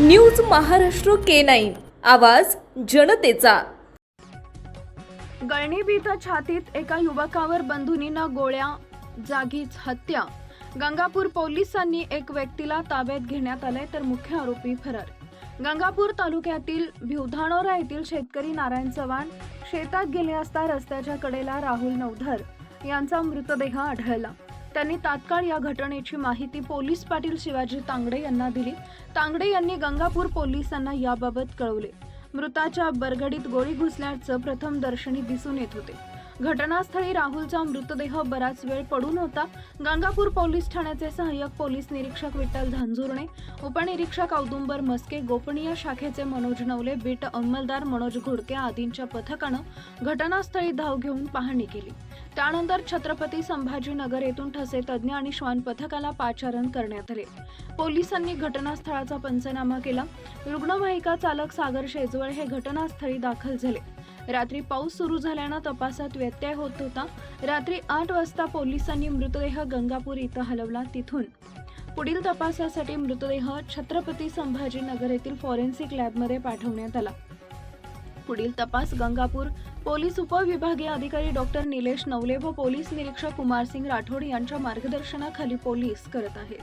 News Maharashtra K nine. आवाज जनतेचा. गळणीबीत छातीत एका युवकावर बंधुनीनं गोळ्या जागीच हत्या. गंगापूर पोलिसांनी एक व्यक्तीला ताब्यात घेण्यात आले तर मुख्य आरोपी फरार. गंगापूर तालुक्यातील भिवधानोरा येथील शेतकरी नारायण चव्हाण शेतात गेले असता रस्त्याच्या कडेला राहुल नवधर यांचा मृतदेह आढळला. त्यांनी तात्काळ या घटनेची माहिती पोलीस पाटील शिवाजी तांगडे यांना दिली. तांगडे यांनी गंगापूर पोलिसांना याबाबत कळवले. मृताच्या बरगडीत गोळी घुसल्याचं प्रथम दर्शनी दिसून येत होते. घटनास्थळी राहुलचा मृतदेह बराच वेळ पडून होता. गंगापूर पोलीस ठाण्याचे सहाय्यक पोलीस निरीक्षक विठ्ठल धांजुर्णे उपनिरीक्षक औदुंबर मस्के गोपनीय शाखेचे मनोज नवले बीट अंमलदार मनोज घोडके आदींच्या पथकानं घटनास्थळी धाव घेऊन पाहणी केली. त्यानंतर छत्रपती संभाजीनगर येथून ठसे तज्ज्ञ आणि श्वान पथकाला पाचारण करण्यात आले. पोलिसांनी घटनास्थळाचा पंचनामा केला. रुग्णवाहिका चालक सागर शेजवळ हे घटनास्थळी दाखल झाले. रात्री पाऊस सुरू झाल्यानं तपासात व्यत्यय होत होता. रात्री आठ वाजता पोलिसांनी मृतदेह गंगापूर इथं हलवला तिथून. पुढील तपासासाठी मृतदेह छत्रपती संभाजीनगर येथील फॉरेन्सिक लॅबमध्ये पाठवण्यात आला. पुढील तपास गंगापूर पोलीस उपविभागीय अधिकारी डॉक्टर निलेश नवले व पोलीस निरीक्षक कुमारसिंग राठोड यांच्या मार्गदर्शनाखाली पोलीस करत आहेत.